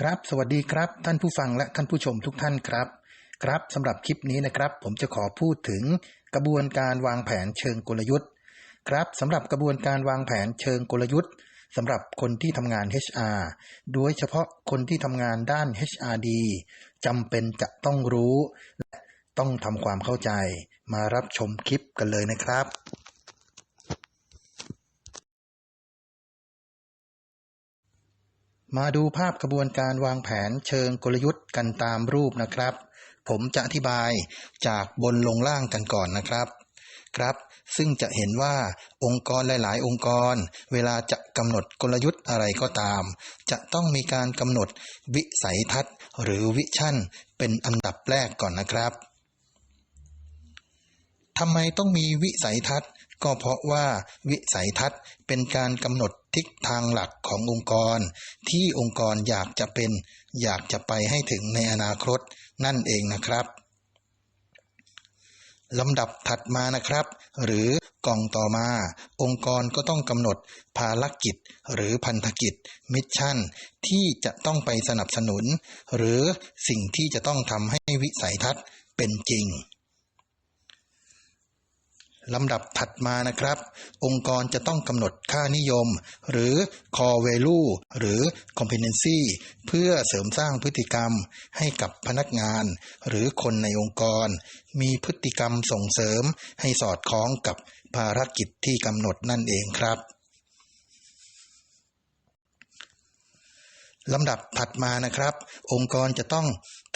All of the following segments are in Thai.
ครับ สวัสดีครับ ท่านผู้ฟังและท่านผู้ชมทุกท่านครับ ครับสำหรับคลิปนี้นะครับ ผมจะขอพูดถึงกระบวนการวางแผนเชิงกลยุทธ์ ครับสำหรับกระบวนการวางแผนเชิงกลยุทธ์สำหรับคนที่ทำงาน HR โดยเฉพาะคนที่ทำงานด้าน HRD จำเป็นจะต้องรู้ และต้องทำความเข้าใจ มารับชมคลิปกันเลยนะครับ มาดูภาพกระบวนการวางแผนเชิงกลยุทธ์กันตามรูปนะครับ ผมจะอธิบายจากบนลงล่างกันก่อนนะครับครับ ซึ่งจะเห็นว่าองค์กรหลาย ๆ องค์กร เวลาจะกำหนดกลยุทธ์อะไรก็ตาม จะต้องมีการกำหนดวิสัยทัศน์หรือวิชั่นเป็นอันดับแรกก่อนนะครับ ทำไมต้องมีวิสัยทัศน์ ก็เพราะว่าวิสัยทัศน์เป็นการกำหนดทิศทางหลักขององค์กร ที่องค์กรอยากจะเป็น อยากจะไปให้ถึงในอนาคตนั่นเองนะครับลำดับถัดมานะครับ หรือกล่องต่อมา องค์กรก็ต้องกำหนดภารกิจ หรือพันธกิจ มิชชั่น ที่จะต้องไปสนับสนุน หรือสิ่งที่จะต้องทำให้วิสัยทัศน์เป็นจริง ลำดับถัดมานะครับ องค์กรจะต้องกำหนดค่านิยม หรือ core value หรือ competency เพื่อเสริมสร้างพฤติกรรมให้กับพนักงาน หรือคนในองค์กร มีพฤติกรรมส่งเสริมให้สอดคล้องกับภารกิจที่กำหนดนั่นเองครับ ลำดับถัดมานะครับ องค์กรจะต้อง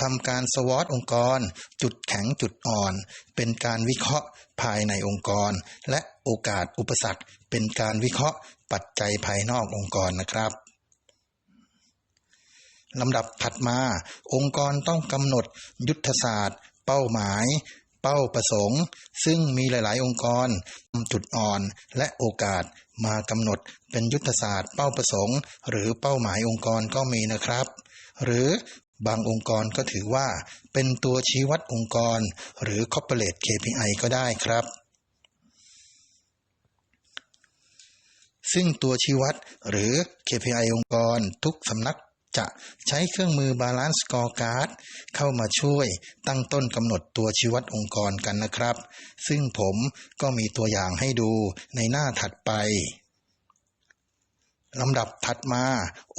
ทำการสวอตองค์กร จุดแข็งจุดอ่อน เป็นการวิเคราะห์ภายในองค์กร และโอกาสอุปสรรค เป็นการวิเคราะห์ปัจจัยภายนอกองค์กรนะครับลำดับถัดมา องค์กรต้องกำหนดยุทธศาสตร์ เป้าหมาย เป้าประสงค์ ซึ่งมีหลาย ๆ องค์กรจุดอ่อนและโอกาสมากำหนดเป็นยุทธศาสตร์เป้าประสงค์ หรือเป้าหมายองค์กรก็มีนะครับ หรือบางองค์กรก็ถือว่า เป็นตัวชี้วัดองค์กร หรือ corporate KPI ก็ได้ครับ ซึ่งตัวชี้วัดหรือ KPI องค์กร ทุกสำนัก จะใช้เครื่องมือ Balance Scorecard เข้ามาช่วยตั้งต้นกำหนดตัวชี้วัดองค์กรกันนะครับ ซึ่งผมก็มีตัวอย่างให้ดูในหน้าถัดไปลำดับถัดมา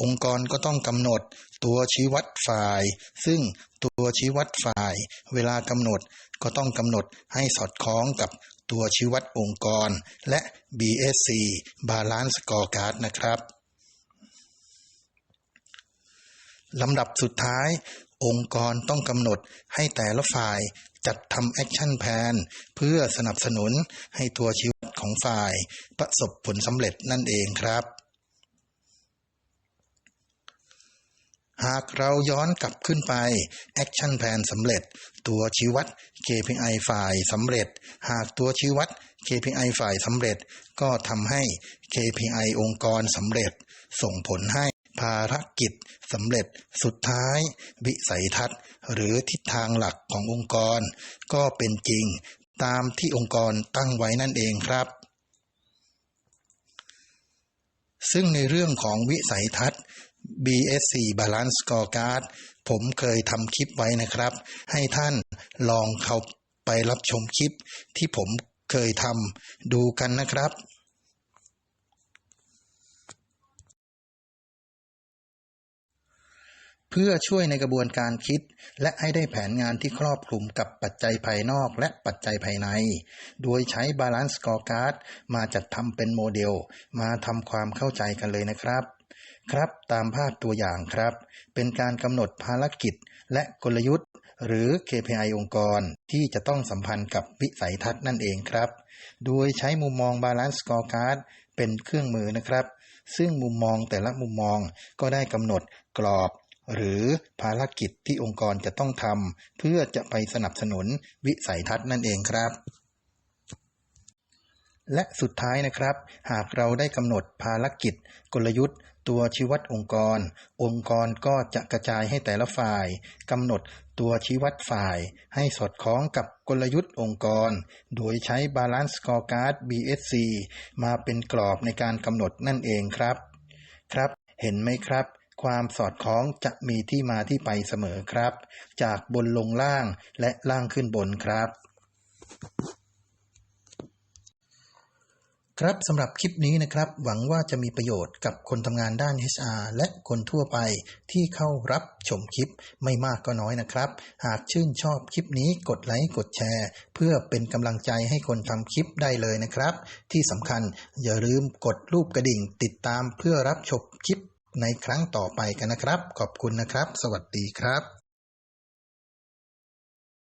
องค์กรก็ต้องกำหนดตัวชี้วัดฝ่าย ซึ่งตัวชี้วัดฝ่าย เวลากำหนดก็ต้องกำหนดให้สอดคล้องกับตัวชี้วัดองค์กร และ BSC Balance Scorecard นะครับ ลำดับสุดท้าย องค์กรต้องกำหนดให้แต่ละฝ่ายจัดทำแอคชั่นแพนเพื่อสนับสนุนให้ตัวชีวิตของฝ่าย ประสบผลสำเร็จนั่นเองครับ หากเราย้อนกลับขึ้นไปแอคชั่นแพนสำเร็จ ตัวชี้วัด KPI ฝ่ายสำเร็จ หากตัวชี้วัด KPI ฝ่ายสำเร็จ ก็ทำให้ KPI องค์กรสำเร็จส่งผลให้ ภารกิจสำเร็จสุดท้าย วิสัยทัศน์ หรือทิศทางหลักขององค์กร ก็เป็นจริงตามที่องค์กรตั้งไว้นั่นเองครับ ซึ่งในเรื่องของวิสัยทัศน์ BSC Balance Scorecard ผมเคยทำคลิปไว้นะครับ ให้ท่านลองเข้าไปรับชมคลิปที่ผมเคยทำดูกันนะครับ เพื่อช่วยในกระบวนการคิด และให้ได้แผนงานที่ครอบคลุมกับปัจจัยภายนอกและปัจจัยภายใน โดยใช้ Balance Scorecard มาจัดทำเป็นโมเดล มาทำความเข้าใจกันเลยนะครับ ครับตามภาพตัวอย่างครับ เป็นการกำหนดภารกิจและกลยุทธ์ หรือ KPI องค์กรที่จะต้องสัมพันธ์กับวิสัยทัศน์นั่นเองครับ โดยใช้มุมมอง Balance Scorecard เป็นเครื่องมือนะครับซึ่งมุมมองแต่ละมุมมองก็ได้กำหนดกรอบ หรือภารกิจที่องค์กรจะต้องทำเพื่อจะไปสนับสนุนวิสัยทัศน์นั่นเองครับ และสุดท้ายนะครับ หากเราได้กำหนดภารกิจ กลยุทธ์ ตัวชี้วัดองค์กร องค์กรก็จะกระจายให้แต่ละฝ่ายกำหนดตัวชี้วัดฝ่าย ให้สอดคล้องกับกลยุทธ์องค์กร โดยใช้ Balance Scorecard BSC มาเป็นกรอบในการกำหนดนั่นเองครับ ครับ เห็นไหมครับ ความสอดคล้องจะมีที่มาที่ไปเสมอครับ จากบนลงล่างและล่างขึ้นบนครับ ครับสำหรับคลิปนี้นะครับ หวังว่าจะมีประโยชน์กับคนทำงานด้าน HR และคนทั่วไปที่เข้ารับชมคลิปไม่มากก็น้อยนะครับ หากชื่นชอบคลิปนี้กดไลค์กดแชร์ เพื่อเป็นกำลังใจให้คนทำคลิปได้เลยนะครับ ที่สำคัญอย่าลืมกดรูปกระดิ่งติดตามเพื่อรับชมคลิป ในครั้งต่อไปกันนะครับ ขอบคุณนะครับ สวัสดีครับ